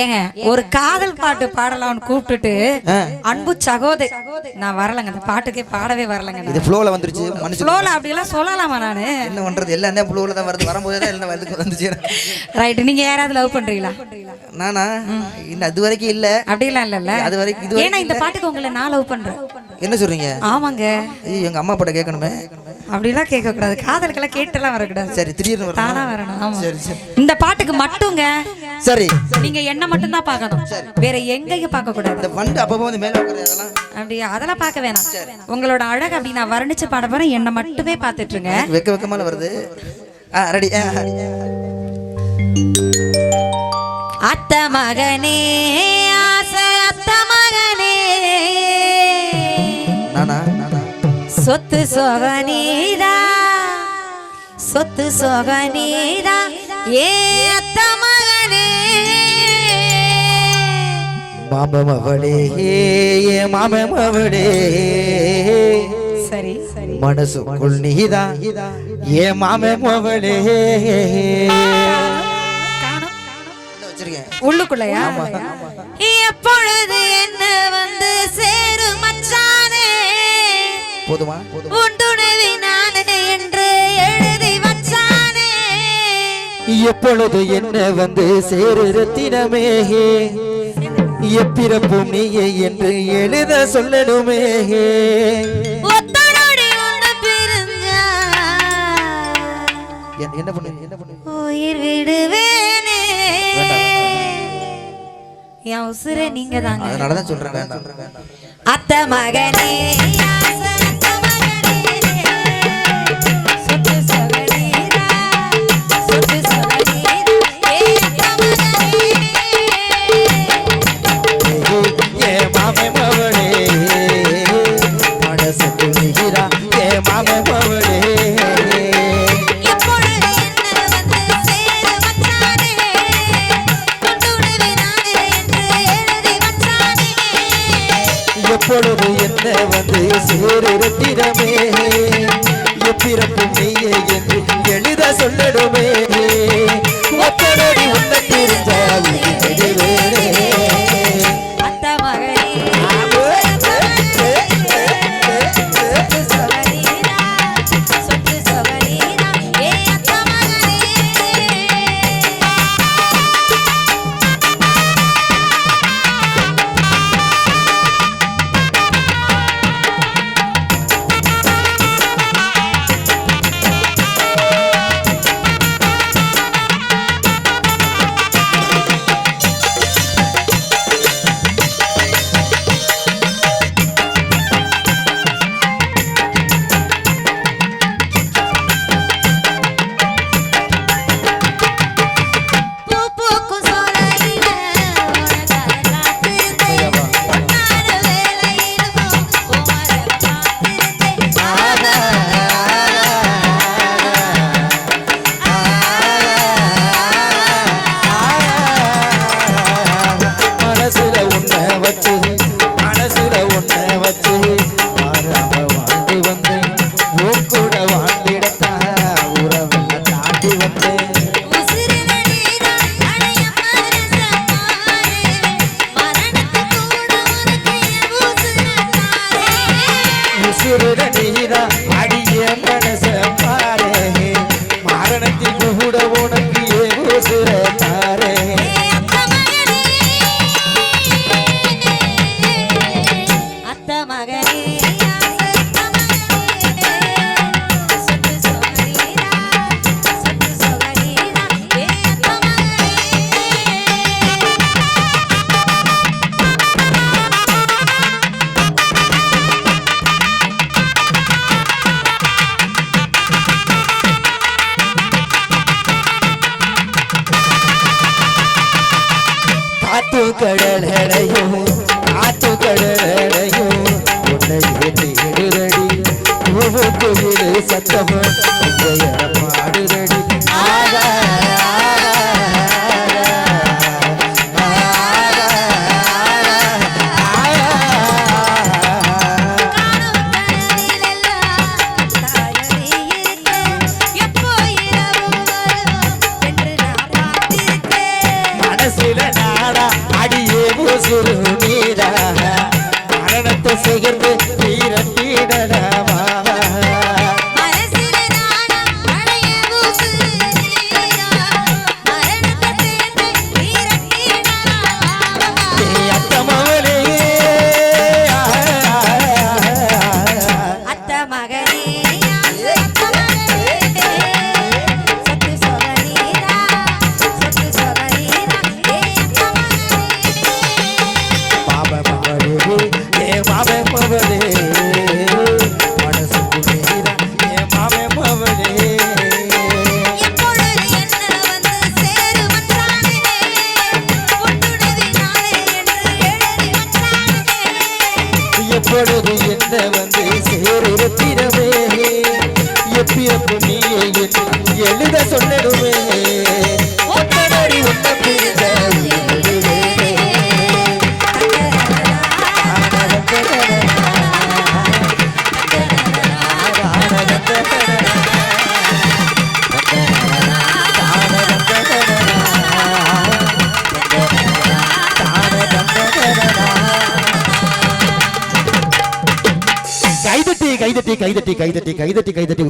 ஏங்க ஒரு காதல் பாட்டு பாடலாம்னு கூப்பிட்டுட்டு அன்பு சகோதரி. நான் வரலங்க அந்த பாட்டுக்கே பாடவே வரலங்க இது ஃப்ளோல வந்துருச்சு மனுஷன் ஃப்ளோல அப்படியெல்லாம் சொல்லலாமா நானு? என்ன பண்றது எல்லாம் என்ன ஃப்ளோல தான் வருது வரும்போது தான் எல்லாம் வந்து வந்துச்சு. ரைட் நீங்க யாராவது லவ் பண்றீங்களா? நானா? இன்னும் அது வரைக்கும் இல்ல. அப்படிலாம் இல்லல்ல அது வரைக்கும் இது ஏன்னா இந்த பாட்டுக்கு உங்களை நான் லவ் பண்றேன். என்ன சொல்றீங்க? ஆமாங்க. எங்க அம்மா பாட்ட கேட்கணுமே. அப்படிலாம் கேட்க கூடாது காதலுக்கெல்லாம் கேட்டுலாம் வரக்கூடாது. சரி திடீர்னு. தானா வரணும் ஆமா. சரி சரி. இந்த பாட்டுக்கு மட்டுங்க. சரி. நீங்க என்ன மட்டும் தான் பார்க்கணும் வேற எங்கேயும் பார்க்க கூடாது. இந்த வண்டு அப்பப்போ வந்து மேல அதெல்லாம். அப்படியா? அதெல்லாம் பார்க்க வேணாம். உங்களோட அழகு அப்படி நான் வர்ணிச்சு பாட போறேன். என்ன மட்டுமே பார்த்துட்டுருங்க. வெக்க வெக்கமான வருது. ரெடி. அத்த மகனே ஆசை அத்த மகனே. சொத்து சோகனீதா சொத்து சோகனீதா ஏ அத்த மாமம் அவளே சரி சரி. மனசுக்குள் நீதான் ஏ வச்சிருக்கேன். உள்ளுக்குள்ளயா? எப்பொழுது என்ன வந்து சேரும் மச்சானே? போதுமா? துணைவி நானே என்று எழுதி வச்சானே எப்பொழுது என்ன வந்து சேரு ரத்தினமே? எப்பிறப்பும் நீயே என்று எழுத சொல்லணுமே. என்ன பண்ணு என்ன பண்ணு? உயிர் விடுவேனே. என் உசுரே நீங்க தாங்க அதனாலதான் சொல்றேன் அத்த மகனே. வந்து சேரு ரத்தினமே. எப்பிறப்பும் நீயே என்று எழுத சொல்லணுமே. ஆத்து கடலையும் ஆத்து கடலையும் உன்னையே தேடுதடி பூவுக்கு விடு சத்தம் விஜய பாடுதடி மனசில நாடா হাজির எப்பொழுது என்ன வந்து சேரிருத்திரமே எப்பி அப்போ நீ எழுத சொல்லடுமே. കൈതെറ്റി കൈതെറ്റി കൈതെറ്റി കൈതെറ്റി കൈതെറ്റി